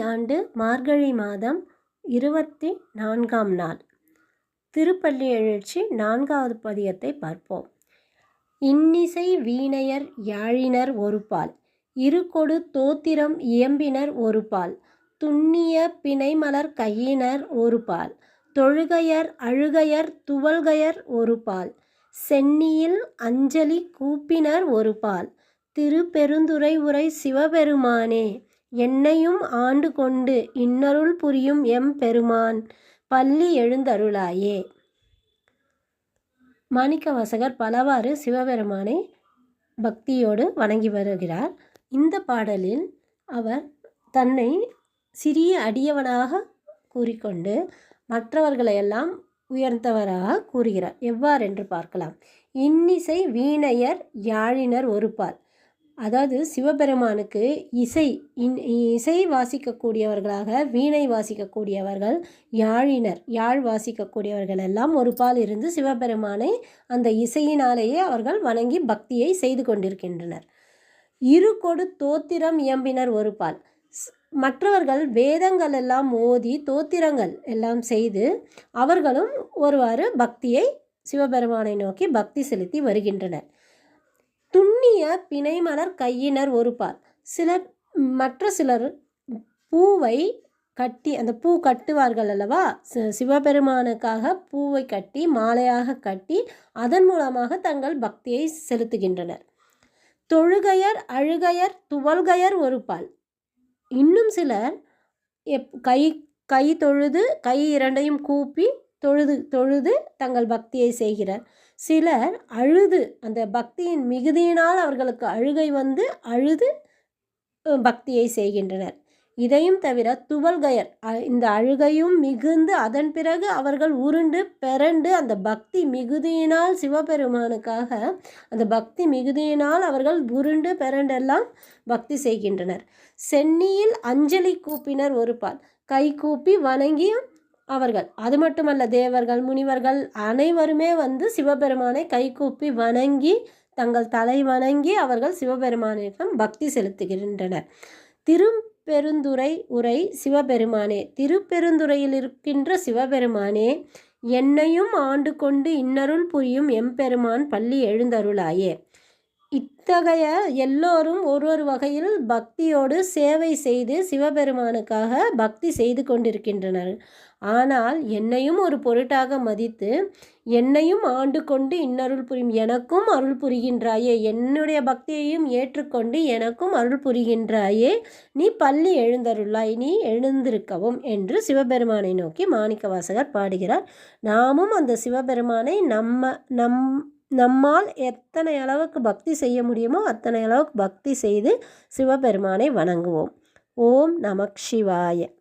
ஆண்டு மார்கழி மாதம் இருபத்தி நான்காம் நாள். திருப்பள்ளி எழுச்சி நான்காவது பதியத்தை பார்ப்போம். இன்னிசை வீணையர் யாழினர் ஒருபால் இருகொடு தோத்திரம் இயம்பினர் ஒருபால் துண்ணிய பிணைமலர் கையினர் ஒருபால் தொழுகையர் அழுகையர் துவல்கையர் ஒருபால் சென்னியில் அஞ்சலி கூப்பினர் ஒருபால் திருப்பெருந்துறை உரை சிவபெருமானே என்னையும் ஆண்டு கொண்டு இன்னருள் புரியும் எம் பெருமான் பள்ளி எழுந்தருளாயே. மாணிக்கவாசகர் பலவாறு சிவபெருமானை பக்தியோடு வணங்கி வருகிறார். இந்த பாடலில் அவர் தன்னை சிறிய அடியவனாக கூறிக்கொண்டு மற்றவர்களையெல்லாம் உயர்ந்தவராக கூறுகிறார். எவ்வாறென்று பார்க்கலாம். இன்னிசை வீணையர் யாழினர் ஒருப்பால் அதாவது சிவபெருமானுக்கு இசை இன் இசை வாசிக்கக்கூடியவர்களாக வீணை வாசிக்கக்கூடியவர்கள் யாழினர் யாழ் வாசிக்கக்கூடியவர்கள் எல்லாம் ஒரு பால் இருந்து சிவபெருமானை அந்த இசையினாலேயே அவர்கள் வணங்கி பக்தியை செய்து கொண்டிருக்கின்றனர். இரு கொடு தோத்திரம் இயம்பினர் ஒரு பால். மற்றவர்கள் வேதங்கள் எல்லாம் ஓதி தோத்திரங்கள் எல்லாம் செய்து அவர்களும் ஒருவாறு பக்தியை சிவபெருமானை நோக்கி பக்தி செலுத்தி வருகின்றனர். துண்ணிய பிணைமலர் கையினர் ஒருபால் சில மற்ற சிலர் பூவை கட்டி அந்த பூ கட்டுவார்கள் அல்லவா? சிவபெருமானுக்காக பூவை கட்டி மாலையாக கட்டி அதன் மூலமாக தங்கள் பக்தியை செலுத்துகின்றனர். தொழுகையர் அழுகையர் துவல்கையர் ஒருபால். இன்னும் சிலர் எப் கை கை தொழுது கை இரண்டையும் கூப்பி தொழுது தொழுது தங்கள் பக்தியை செய்கிறார். சிலர் அழுது அந்த பக்தியின் மிகுதியினால் அவர்களுக்கு அழுகை வந்து அழுது பக்தியை செய்கின்றனர். இதையும் தவிர துவல்கயர் இந்த அழுகையும் மிகுந்து அதன் பிறகு அவர்கள் உருண்டு பிறண்டு அந்த பக்தி மிகுதியினால் சிவபெருமானுக்காக அந்த பக்தி மிகுதியினால் அவர்கள் உருண்டு பிறண்டெல்லாம் பக்தி செய்கின்றனர். சென்னியில் அஞ்சலி கூப்பினர் ஒரு பால் கை கூப்பி வணங்கியும் அவர்கள். அது மட்டுமல்ல தேவர்கள் முனிவர்கள் அனைவருமே வந்து சிவபெருமானை கைகூப்பி வணங்கி தங்கள் தலை வணங்கி அவர்கள் சிவபெருமானிடம் பக்தி செலுத்துகின்றனர். திருப்பெருந்துறை உரை சிவபெருமானே திருப்பெருந்துறையில் இருக்கின்ற சிவபெருமானே என்னையும் ஆண்டு கொண்டு இன்னருள் புரியும் எம்பெருமான் பள்ளி எழுந்தருளாயே. இத்தகைய எல்லோரும் ஒரு ஒரு வகையில் பக்தியோடு சேவை செய்து சிவபெருமானுக்காக பக்தி செய்து கொண்டிருக்கின்றனர். ஆனால் என்னையும் ஒரு பொருட்டாக மதித்து என்னையும் ஆண்டு கொண்டு இன்னருள் புரியும் எனக்கும் அருள் புரிகின்றாயே என்னுடைய பக்தியையும் ஏற்றுக்கொண்டு எனக்கும் அருள் புரிகின்றாயே நீ பள்ளி எழுந்தருளாய் நீ எழுந்திருக்கவும் என்று சிவபெருமானை நோக்கி மாணிக்கவாசகர் பாடுகிறார். நாமும் அந்த சிவபெருமானை நம்ம நம் நம்மால் எத்தனை அளவுக்கு பக்தி செய்ய முடியுமோ அத்தனை அளவுக்கு பக்தி செய்து சிவபெருமானை வணங்குவோம். ஓம் நமக் சிவாய.